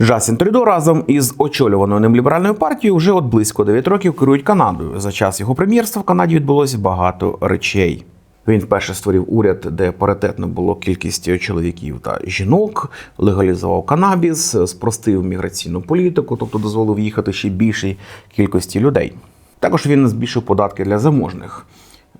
Джастін Трюдо разом із очолюваною ним ліберальною партією вже от близько 9 років керують Канадою. За час його прем'єрства в Канаді відбулось багато речей. Він вперше створив уряд, де паритетно було кількість чоловіків та жінок, легалізував канабіс, спростив міграційну політику, тобто дозволив їхати ще більшій кількості людей. Також він збільшив податки для заможних.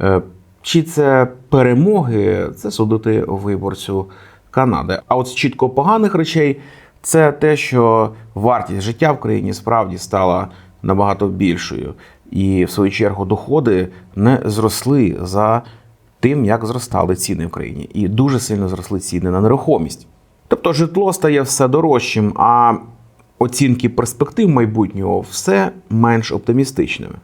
Е, Чи це перемоги, це судити виборцю Канади. А от з чітко поганих речей це те, що вартість життя в країні справді стала набагато більшою, і в свою чергу доходи не зросли за тим, як зростали ціни в країні, і дуже сильно зросли ціни на нерухомість. Тобто житло стає все дорожчим, а оцінки перспектив майбутнього все менш оптимістичними.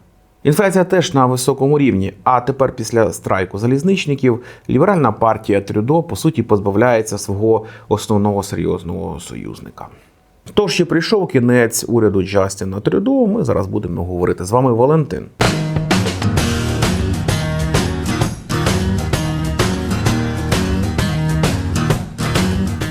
Інфляція теж на високому рівні. А тепер, після страйку залізничників, ліберальна партія Трюдо по суті позбавляється свого основного серйозного союзника. Тож ще прийшов кінець уряду Джастіна Трюдо. Ми зараз будемо говорити з вами Валентин.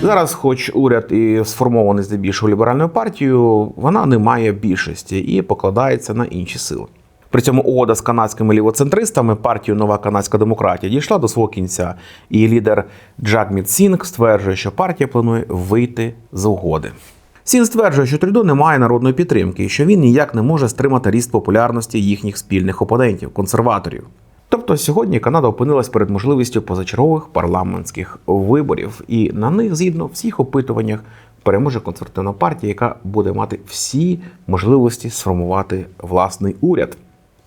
Зараз, хоч уряд і сформований здебільшого ліберальною партією, вона не має більшості і покладається на інші сили. При цьому угода з канадськими лівоцентристами партією Нова канадська демократія дійшла до свого кінця. І лідер Джагміт Сінг стверджує, що партія планує вийти з угоди. Сін стверджує, що Трюдо не має народної підтримки і що він ніяк не може стримати ріст популярності їхніх спільних опонентів консерваторів. Тобто сьогодні Канада опинилась перед можливістю позачергових парламентських виборів, і на них, згідно всіх опитуваннях, переможе консервативна партія, яка буде мати всі можливості сформувати власний уряд.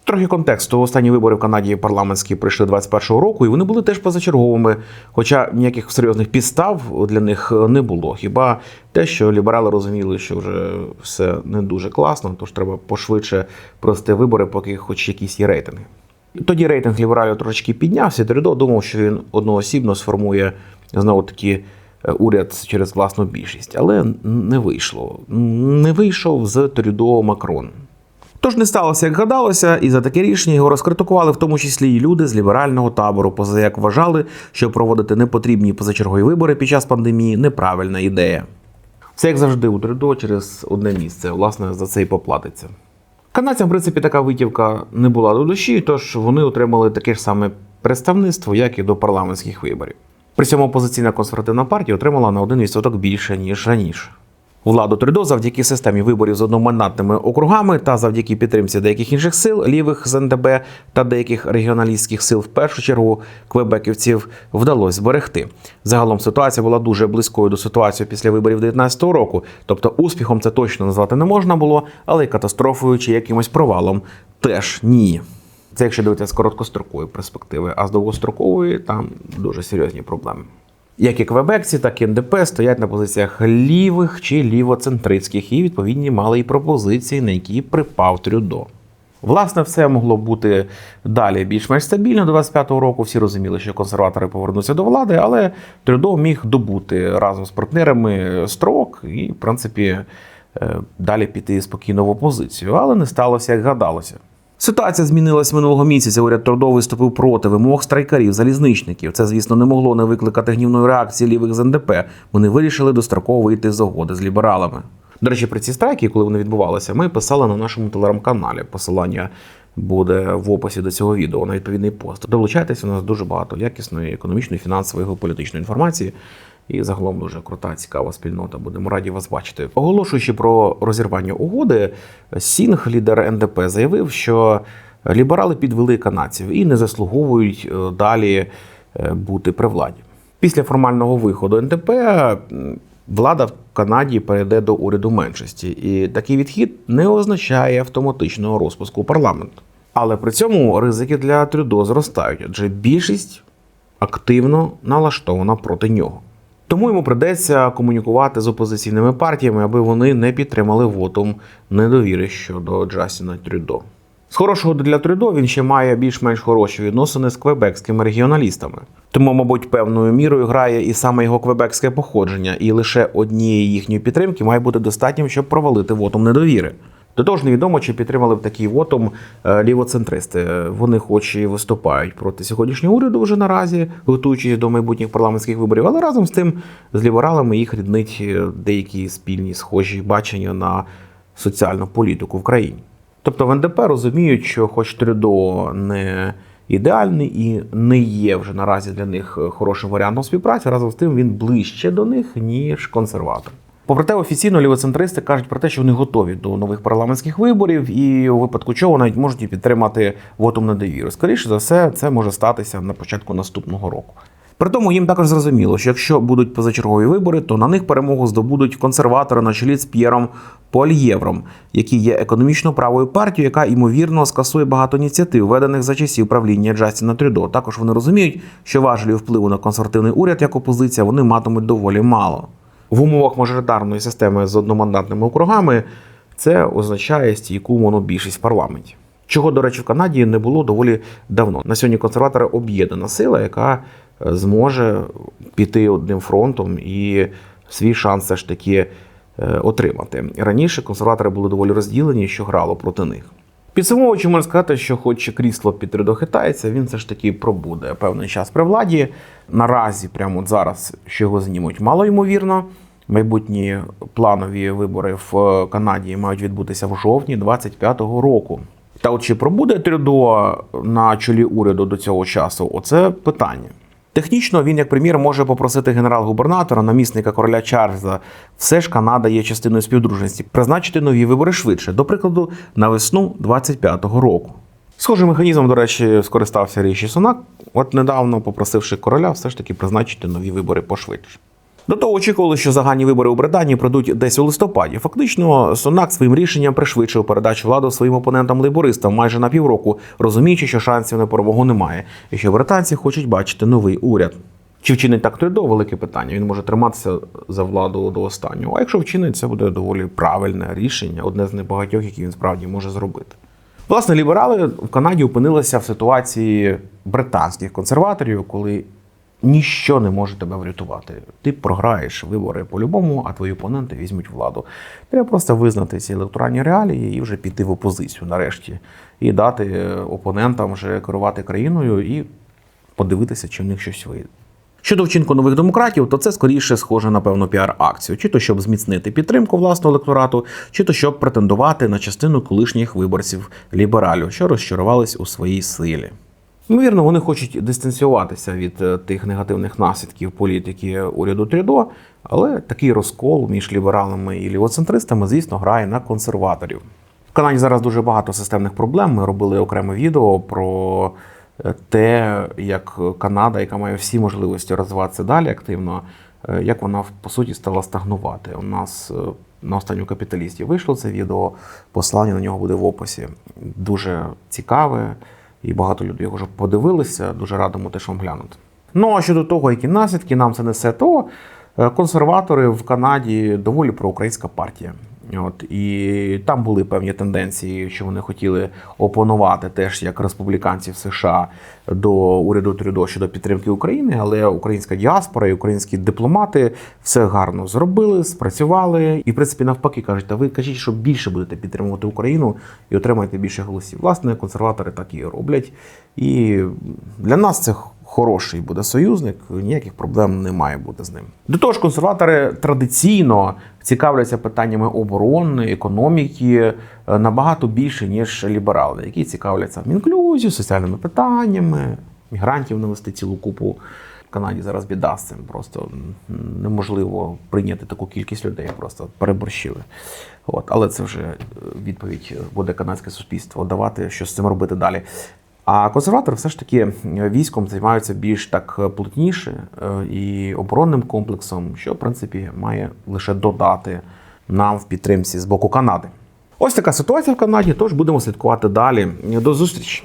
Трохи контексту. Останні вибори в Канаді парламентські прийшли 21-го року, і вони були теж позачерговими. Хоча ніяких серйозних підстав для них не було. Хіба те, що ліберали розуміли, що вже все не дуже класно, тож треба пошвидше провести вибори, поки хоч якісь є рейтинги. Тоді рейтинг лібералів трошечки піднявся. Трюдо думав, що він одноосібно сформує знову таки е, уряд через власну більшість, але не вийшло. Не вийшов з Трюдо Макрон. Тож не сталося, як гадалося, і за таке рішення його розкритикували, в тому числі і люди з ліберального табору, поза як вважали, що проводити непотрібні позачергові вибори під час пандемії неправильна ідея. Все як завжди у Трюдо через одне місце, власне, за це і поплатиться. Канадцям, в принципі, така витівка не була до душі, тож вони отримали таке ж саме представництво, як і до парламентських виборів. При цьому опозиційна консервативна партія отримала на 1% більше, ніж раніше. Владу Трюдо завдяки системі виборів з одномандатними округами та завдяки підтримці деяких інших сил, лівих з НДБ та деяких регіоналістських сил, в першу чергу квебеківців вдалося зберегти. Загалом ситуація була дуже близькою до ситуації після виборів 2019 року. Тобто успіхом це точно назвати не можна було, але й катастрофою чи якимось провалом теж ні. Це якщо дивитися з короткострокової перспективи, а з довгострокової там дуже серйозні проблеми. Як і квебекці, так і НДП стоять на позиціях лівих чи лівоцентристських, і відповідні мали і пропозиції, на які припав Трюдо. Власне, все могло бути далі більш-менш стабільно до 25-го року. Всі розуміли, що консерватори повернуться до влади, але Трюдо міг добути разом з партнерами строк і, в принципі, е, далі піти спокійно в опозицію. Але не сталося, як гадалося. Ситуація змінилась минулого місяця. Уряд Трудо виступив проти вимог страйкарів, залізничників. Це, звісно, не могло не викликати гнівної реакції лівих з НДП. Вони вирішили достроково вийти з угоди з лібералами. До речі, про ці страйки, коли вони відбувалися, ми писали на нашому телеграм-каналі. Посилання буде в описі до цього відео на відповідний пост. Долучайтеся, у нас дуже багато якісної економічної, фінансової, геополітичної інформації. І загалом дуже крута, цікава спільнота. Будемо раді вас бачити. Оголошуючи про розірвання угоди, Сінг, лідер НДП, заявив, що ліберали підвели канадців і не заслуговують е, далі е, бути при владі. Після формального виходу НДП влада в Канаді перейде до уряду меншості, і такий відхід не означає автоматичного розпуску парламенту. Але при цьому ризики для Трюдо зростають, адже більшість активно налаштована проти нього. Тому йому придеться комунікувати з опозиційними партіями, аби вони не підтримали вотум недовіри щодо Джастіна Трюдо. З хорошого для Трюдо він ще має більш-менш хороші відносини з квебекськими регіоналістами. Тому, мабуть, певною мірою грає і саме його квебекське походження, і лише однієї їхньої підтримки має бути достатнім, щоб провалити вотум недовіри. До того невідомо, чи підтримали б такий вотум е, лівоцентристи. Вони хоч і виступають проти сьогоднішнього уряду вже наразі, готуючись до майбутніх парламентських виборів, але разом з тим з лібералами їх ріднить е, деякі спільні схожі бачення на соціальну політику в країні. Тобто в НДП розуміють, що хоч Трюдо не ідеальний і не є вже наразі для них е, хорошим варіантом співпраці, разом з тим він ближче до них, ніж консерватор. Попри те, офіційно лівоцентристи кажуть про те, що вони готові до нових парламентських виборів, і у випадку чого навіть можуть і підтримати вотум недовіри. Скоріше за все, це може статися на початку наступного року. При тому їм також зрозуміло, що якщо будуть позачергові вибори, то на них перемогу здобудуть консерватори на чолі з П'єром Польєвром, який є економічно правою партією, яка ймовірно скасує багато ініціатив, введених за часів правління Джастіна Трюдо. Також вони розуміють, що важелів впливу на консервативний уряд як опозиція вони матимуть доволі мало. В умовах мажоритарної системи з одномандатними округами це означає стійку монобільшість в парламенті. Чого, до речі, в Канаді не було доволі давно. На сьогодні консерватори об'єднана сила, яка е, зможе піти одним фронтом і свій шанс все ж таки е, отримати. Раніше консерватори були доволі розділені, що грало проти них. Підсумовуючи, можна сказати, що хоч крісло Пітридо хитається, він все ж таки пробуде певний час при владі. Наразі, прямо от зараз, що його знімуть, мало ймовірно. Майбутні планові вибори в Канаді мають відбутися в жовтні 25-го року. Та от чи пробуде Трюдо на чолі уряду до цього часу? Оце питання. Технічно він, як прем'єр, може попросити генерал-губернатора, намісника короля Чарльза. Все ж Канада є частиною співдружності, призначити нові вибори швидше, до прикладу, на весну 25-го року. Схожим механізмом, до речі, скористався Ріші Сунак, от недавно попросивши короля все ж таки призначити нові вибори пошвидше. До того очікували, що загальні вибори у Британії пройдуть десь у листопаді. Фактично, Сунак своїм рішенням пришвидшив передачу влади своїм опонентам лейбористам майже на півроку, розуміючи, що шансів на перемогу немає, і що британці хочуть бачити новий уряд. Чи вчинить так Трюдо – велике питання. Він може триматися за владу до останнього. А якщо вчинить, це буде доволі правильне рішення, одне з небагатьох, які він справді може зробити. Власне, ліберали в Канаді опинилися в ситуації британських консерваторів, коли ніщо не може тебе врятувати. Ти програєш вибори по-любому, а твої опоненти візьмуть владу. Треба просто визнати ці електоральні реалії і вже піти в опозицію нарешті, і дати е, опонентам вже керувати країною і подивитися, чи в них щось вийде. Щодо вчинку нових демократів, то це скоріше схоже на певну піар-акцію, чи то щоб зміцнити підтримку власного електорату, чи то щоб претендувати на частину колишніх виборців лібералів, що розчарувались у своїй силі. Ймовірно, вони хочуть дистанціюватися від е, тих негативних наслідків політики уряду Трюдо, але такий розкол між лібералами і лівоцентристами, звісно, грає на консерваторів. В Канаді зараз дуже багато системних проблем. Ми робили окреме відео про е, те, як Канада, яка має всі можливості розвиватися далі активно, е, як вона по суті стала стагнувати. У нас на останню капіталісті вийшло це відео. Послання на нього буде в описі. Дуже цікаве, і багато людей його вже подивилися. Дуже радимо теж вам глянути. Ну а щодо того, які наслідки нам це несе, то е, консерватори в Канаді доволі проукраїнська партія. От і там були певні тенденції, що вони хотіли опонувати теж як республіканці в США до уряду Трюдо щодо підтримки України, але українська діаспора і українські дипломати все гарно зробили, спрацювали. І в принципі навпаки кажуть, та ви кажіть, що більше будете підтримувати Україну і отримаєте більше голосів. Власне, консерватори так і роблять. І для нас це хороший буде союзник, ніяких проблем не має бути з ним. До того ж, консерватори традиційно цікавляться питаннями оборони, економіки е, набагато більше, ніж ліберали, які цікавляться інклюзією, соціальними питаннями, мігрантів навести цілу купу. Канаді зараз біда з цим. Просто неможливо прийняти таку кількість людей, просто переборщили. От, але це вже е, відповідь буде канадське суспільство давати, що з цим робити далі. А консерватори все ж таки військом займаються більш так плотніше е, і оборонним комплексом, що в принципі має лише додати нам в підтримці з боку Канади. Ось така ситуація в Канаді. Тож будемо слідкувати далі. До зустрічі.